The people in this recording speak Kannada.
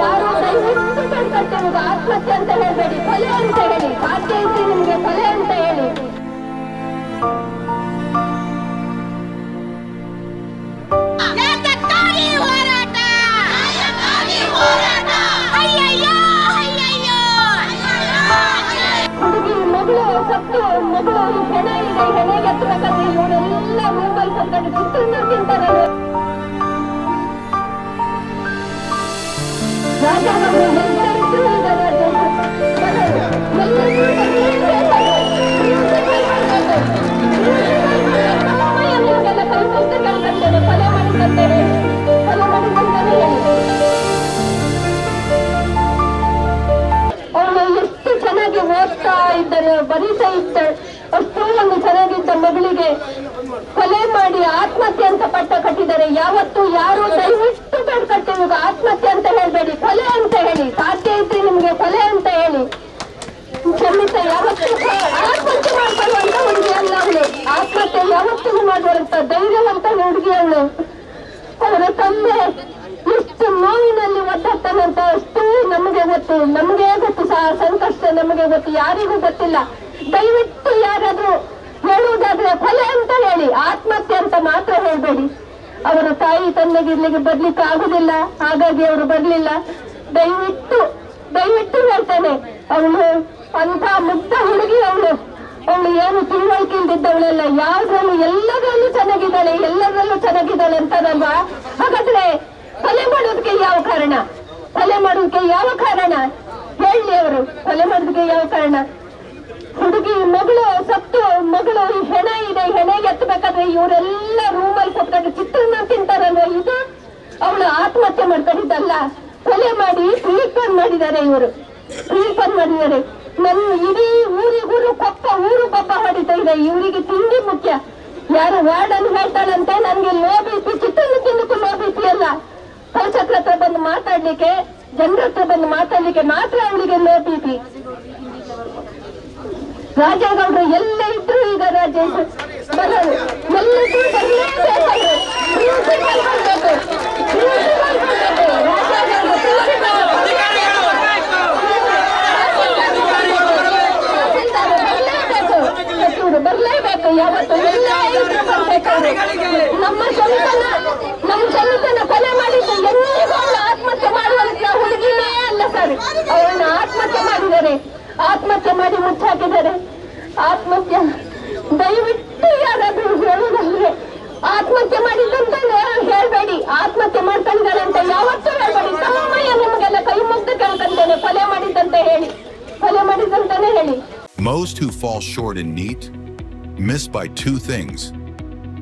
ಯಾರು ಕಣ್ಕಟ್ಟಿರುವುದು ಆತ್ಮಹತ್ಯೆ ಅಂತ ಹೇಳ್ಬೇಡಿ. ಕೊಲೆ ಅಂತ ಹೇಳಿ. ಸಾಧ್ಯ ಇದ್ರೆ ನಿಮ್ಗೆ ಕೊಲೆ ಅಂತ ಹೇಳಿ. ಮಗಳು ಸತ್ತು ಮಗಳು ಹೆಣ ಇದೆ ಹೆಣೆಗೆ ಎತ್ತಬೇಕಾದ್ರೆ ಇವರೆಲ್ಲ ಮುಂಬೈ ಸಂಕಟ ಚಿತ್ರನ ಓದ್ತಾ ಇದ್ದಾರೆ ಬರೀತಾ ಅಷ್ಟೊಂದು ಚೆನ್ನಾಗಿದ್ದ ಮಗಳಿಗೆ ಕೊಲೆ ಮಾಡಿ ಆತ್ಮಹತ್ಯೆ ಅಂತ ಪಟ್ಟ ಕಟ್ಟಿದ್ದಾರೆ ಯಾವತ್ತು ಯಾರು ದಯವಿಟ್ಟು ಬೇಡ್ಕಟ್ಟಿರುವಾಗ ಆತ್ಮಹತ್ಯೆ ಅಂತ ಹೇಳ್ಬೇಡಿ. ಕೊಲೆ ಅಂತ ಹೇಳಿ. ಸಾಧ್ಯ ಇದ್ರೆ ನಿಮ್ಗೆ ಕೊಲೆ ಅಂತ ಹೇಳಿ. ಖಂಡಿತ ಯಾವತ್ತೂ ಆತ್ಮಹತ್ಯೆ ಮಾಡ್ಕೊಳ್ಳುವಂತ ಹುಡುಗಿ ಅಲ್ಲ ಅವಳು. ಆತ್ಮಹತ್ಯೆ ಯಾವತ್ತೂ ಮಾಡುವಂತ ಧೈರ್ಯವಂತ ಹುಡುಗಿ ಗೊತ್ತು, ನಮಗೆ ಗೊತ್ತು ಸಂಕಷ್ಟ ನಮಗೆ ಗೊತ್ತು, ಯಾರಿಗೂ ಗೊತ್ತಿಲ್ಲ. ದಯವಿಟ್ಟು ಯಾರಾದ್ರೂ ಹೇಳುವುದಾದ್ರೆ ಕೊಲೆ ಅಂತ ಹೇಳಿ, ಆತ್ಮಹತ್ಯೆ ಅಂತ ಮಾತ್ರ ಹೇಳ್ಬೇಡಿ. ಅವರ ತಾಯಿ ತಂದೆಗೆ ಇಲ್ಲಿಗೆ ಬರ್ಲಿಕ್ಕೆ ಆಗುದಿಲ್ಲ, ಹಾಗಾಗಿ ಅವರು ಬರ್ಲಿಲ್ಲ. ದಯವಿಟ್ಟು ದಯವಿಟ್ಟು ಹೇಳ್ತೇನೆ, ಅವಳು ಅಂತ ಮುಗ್ಧ ಹುಡುಗಿ ಅವಳು. ಅವಳು ಏನು ತಿಳುವಳಿಕೆ ಇಲ್ದಿದ್ದವಳೆಲ್ಲ ಯಾವ್ದ್ರಲ್ಲೂ ಎಲ್ಲದರಲ್ಲೂ ಚೆನ್ನಾಗಿದ್ದಾಳೆ ಎಲ್ಲದರಲ್ಲೂ ಚೆನ್ನಾಗಿದ್ದಾಳೆ ಅಂತಾರಲ್ವಾ ಹಾಗಾದ್ರೆ ಕೊಲೆ ಮಾಡೋದಕ್ಕೆ ಯಾವ ಕಾರಣ? ಕೊಲೆ ಮಾಡೋದಕ್ಕೆ ಯಾವ ಕಾರಣ? ಹೇಳಿ ಅವರು ಕೊಲೆ ಮಾಡೋದಕ್ಕೆ ಯಾವ ಕಾರಣ? ಹುಡುಗಿ, ಮಗಳು, ಸತ್ತು, ಮಗಳು ಹೆಣ ಇದೆ ಹೆಣೆ ಎತ್ತಬೇಕಾದ್ರೆ ಇವರೆಲ್ಲ ರೂಮಲ್ಲಿ ಕೂತ್ಕೊಂಡು ಚಿತ್ರನ ತಿಂತಾರಲ್ವ ಇದು ಅವಳು ಆತ್ಮಹತ್ಯೆ ಮಾಡ್ಕೊಂಡಿದ್ದಲ್ಲ. ಕೊಲೆ ಮಾಡಿ ಪ್ರೀಪನ್ ಮಾಡಿದ್ದಾರೆ ಇವರು. ಪ್ರೀಪನ್ ಮಾಡಿದ್ದಾರೆ. ನನ್ನ ಇಡೀ ಊರಿಗೂರು ಕೊಪ್ಪ, ಊರು ಕೊಪ್ಪ ಹೊಡಿತಾ ಇದೆ. ಇವರಿಗೆ ತಿಂಡಿ ಮುಖ್ಯ. ಯಾರು ವಾರ್ಡನ್ ಹೇಳ್ತಾಳಂತೆ? ನನ್ಗೆ ಲೋಬಿಸಿ ಚಿತ್ರನ ತಿನ್ನಕ್ಕೂ ಲೋಬಿಸಿ ಅಲ್ಲ. ಪೋಷಕರ ಹತ್ರ ಬಂದು ಮಾತಾಡ್ಲಿಕ್ಕೆ ಜನರ ಹತ್ರ ಬಂದು ಮಾತಾಡ್ಲಿಕ್ಕೆ ಮಾತ್ರ ಅವಳಿಗೆ ಲೋ ಬಿ ಪಿ ರಾಜೇಗೌಡರು ಎಲ್ಲ ಇದ್ರು ಈಗ ರಾಜೇಶ್ ಬರೋರು ಎಲ್ಲರೂ ಬರ್ಲೇಬೇಕು ಯಾವತ್ತು ಎಲ್ಲ. ನಮ್ಮ ಸೊಂತನ ನಮ್ಮ ಸೊಂತನ ಕೊಲೆ ಮಾಡಿದ್ದು ಎಂದಿಗೂ ಅವಳು ಆತ್ಮಹತ್ಯೆ ಮಾಡುವಂತ ಹುಡುಗಿನೇ ಅಲ್ಲ ಸರ್. ಅವಳನ್ನ ಆತ್ಮಹತ್ಯೆ ಮಾಡಿದ್ದಾರೆ. ಆತ್ಮಹತ್ಯೆ ಮಾಡಿ ಮುಚ್ಚಾಕಿದ್ದಾರೆ. ಆತ್ಮಹತ್ಯೆ, ದಯವಿಟ್ಟು ಯಾರಾದ್ರೂ ಹೇಳುವುದಂದ್ರೆ ಆತ್ಮಹತ್ಯೆ ಮಾಡಿದ್ದಂತ ಹೇಳ್ಬೇಡಿ. ಆತ್ಮಹತ್ಯೆ ಮಾಡ್ಕೊಂಡಿದ್ದಾರೆ ಅಂತ ಯಾವತ್ತೂ ಹೇಳ್ಬೇಡಿ. ಸಮಯ ನಿಮಗೆಲ್ಲ ಕೈ ಮುಗ್ದು ಕೇಳ್ಕೊಂತೇನೆ. ಕೊಲೆ ಮಾಡಿದ್ದಂತ ಹೇಳಿ. ಕೊಲೆ ಮಾಡಿದ್ದಂತಾನೆ ಹೇಳಿ. Most who fall short in NEAT miss by two things.